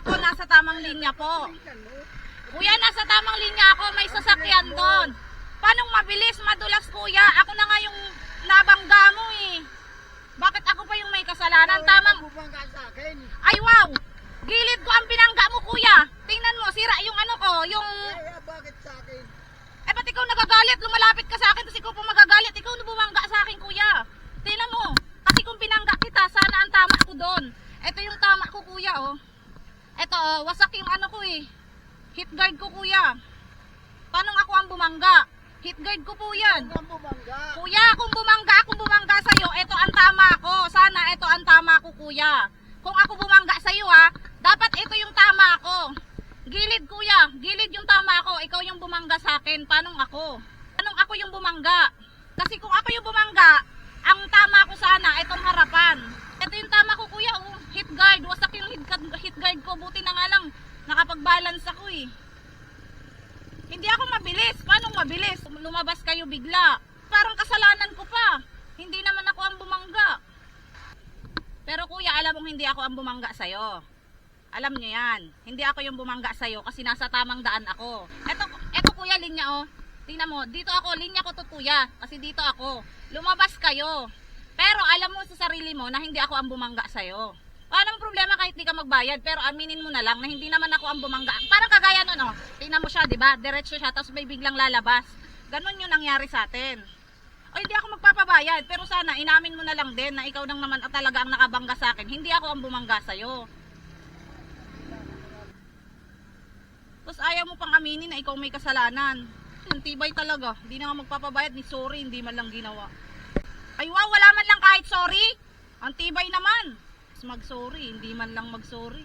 ako nasa tamang linya po. Kuya, nasa tamang linya ako, may sasakyan doon. Paano mabilis, madulas kuya? Ako na nga yung nabangga mo eh. Bakit ako pa yung may kasalanan? Tamang, ay wow! Gilid ko ang binangga mo kuya. Tingnan mo, sira yung ano ko, yung... Kaya bakit sa akin? Eh ba't ikaw nagagalit? Lumalapit ka sa akin, tapos ikaw pa magagalit. Ikaw na bumangga sa akin kuya. Tingnan mo, kasi kung binangga kita, sana ang tama ko doon. Ito yung tama ko kuya oh. Ito oh, wasak yung ano ko eh. Hit guard ko kuya. Paano ako ang bumangga? Hit guard ko po yan. Kang bumangga. Kuya, kung bumangga akong bumangga sa'yo, ito ang tama ko. Sana ito ang tama ko, kuya. Kung ako bumangga sa'yo, ha, dapat ito yung tama ko. Gilid, kuya. Gilid yung tama ko. Ikaw yung bumangga sa akin. Paano ako? Anong ako yung bumangga? Kasi kung ako yung bumangga, ang tama ko sana, itong harapan. Ito yung tama ko, kuya. Oh, hit guard. Wasak yung hit guard, hit guard ko. Buti na nga lang, nakapag-balance ako eh. Hindi ako mabilis. Paano mabilis? Lumabas kayo bigla. Parang kasalanan ko pa. Hindi naman ako ang bumangga. Pero kuya, alam mong hindi ako ang bumangga sa'yo. Alam niyo yan. Hindi ako yung bumangga sa'yo kasi nasa tamang daan ako. Eto, eto kuya, linya oh. Tingnan mo, dito ako, linya ko to kuya. Kasi dito ako. Lumabas kayo. Pero alam mo sa sarili mo na hindi ako ang bumangga sa'yo. Anong problema magbayad, pero aminin mo na lang na hindi naman ako ang bumangga. Parang kagaya nun, oh. Tingnan mo siya, di ba? Diretso siya, tapos may biglang lalabas. Ganon yung nangyari sa atin. O hindi ako magpapabayad, pero sana inamin mo na lang din na ikaw nang naman talaga ang nakabangga sa akin. Hindi ako ang bumangga sa'yo. Tapos ayaw mo pang aminin na ikaw may kasalanan. Ang tibay talaga. Hindi na nga magpapabayad ni sorry, hindi man lang ginawa. Ay wow, wala man lang kahit sorry. Ang tibay. Tapos mag-sorry, hindi man lang mag-sorry.